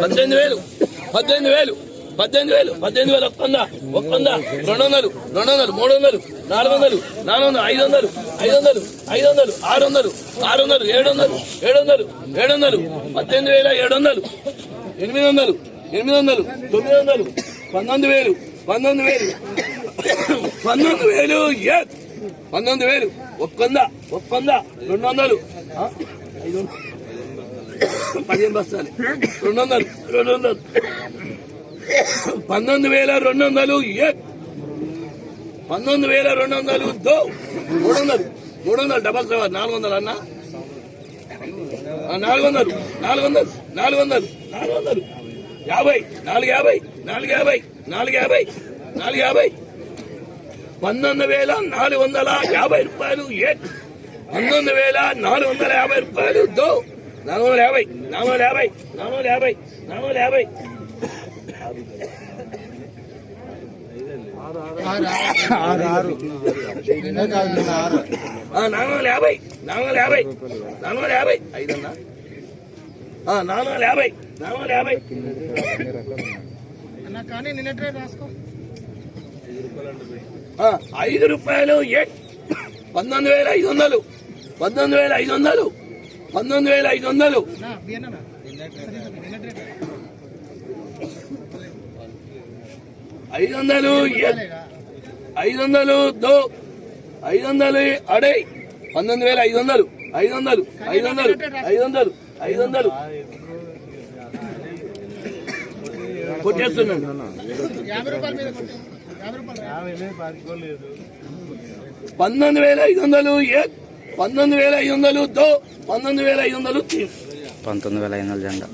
పద్దెనిమిది వేలు పద్దెనిమిది వేలు పద్దెనిమిది వేలు పద్దెనిమిది వేలు ఒక్క ఒక్కొంద ఒక్క రెండు వందలు రెండు వందలు మూడు వందలు నాలుగు వందలు నాలుగు వందలు ఐదు వందలు ఐదు వందలు ఐదు వందలు ఆరు వందలు ఆరు వందలు ఏడు వందలు ఏడు వందలు ఏడు వందలు పద్దెనిమిది వేల ఏడు వందలు ఎనిమిది వందలు ఎనిమిది వందలు తొమ్మిది వందలు పంతొమ్మిది వేలు పంతొమ్మిది వేలు పంతొమ్మిది వేలు ఏ పంతొమ్మిది వేలు ఒక్కొంద ఒక్కంద రెండు వందలు ఐదు వందలు పదిహేను బస్తాలు. రెండు వందలు రెండు వందలు పంతొమ్మిది వేల రెండు వందలు పంతొమ్మిది వేల రెండు వందలు దో? మూడు వందలు మూడు వందలు డబల్ సెవెన్. నాలుగు వందలు అన్న? నాలుగు వందలు నాలుగు వందలు నాలుగు వందలు నాలుగు వందలు యాభై నాలుగు యాభై నాలుగు యాభై నాలుగు యాభై నాలుగు యాభై. పంతొమ్మిది వేల నాలుగు వందల యాభై రూపాయలు ఏ? పంతొమ్మిది వేల నాలుగు వందల యాభై రూపాయలు దో? నాలుగు వందల యాభై నాలుగు వందల యాభై నాలుగు వందల యాభై నాలుగు వందల యాభై. నాలుగు వందల యాభై నాలుగు వందల యాభై నాలుగు వందల యాభై. ఐదన్నా ఆ, నాలుగు వందల యాభై నాలుగు వందల యాభై. అన్న కానీ రాసుకో? ఐదు రూపాయలు ఏ పంతొమ్మిది వేల ఐదు వందలు పంతొమ్మిది వేల ఐదు వందలు. పంతొమ్మిది వేల ఐదు వందలు. ఐదు వందలు ఐదు వందలు దో ఐదు వందలు అడే. పంతొమ్మిది వేల ఐదు వందలు. ఐదు వందలు ఐదు వందలు ఐదు వందలు ఐదు వందలు. కొట్టేస్తున్నాను. యాభై రూపాయల మీద కొట్టు. యాభై రూపాయలు పంతొమ్మిది వేల ఐదు వందలు ఏ పంతొమ్మిది వేల ఐదు వందలు దో పంతొమ్మిది వేల ఐదు వందలు పంతొమ్మిది వేల ఐదు వందలు జెండా.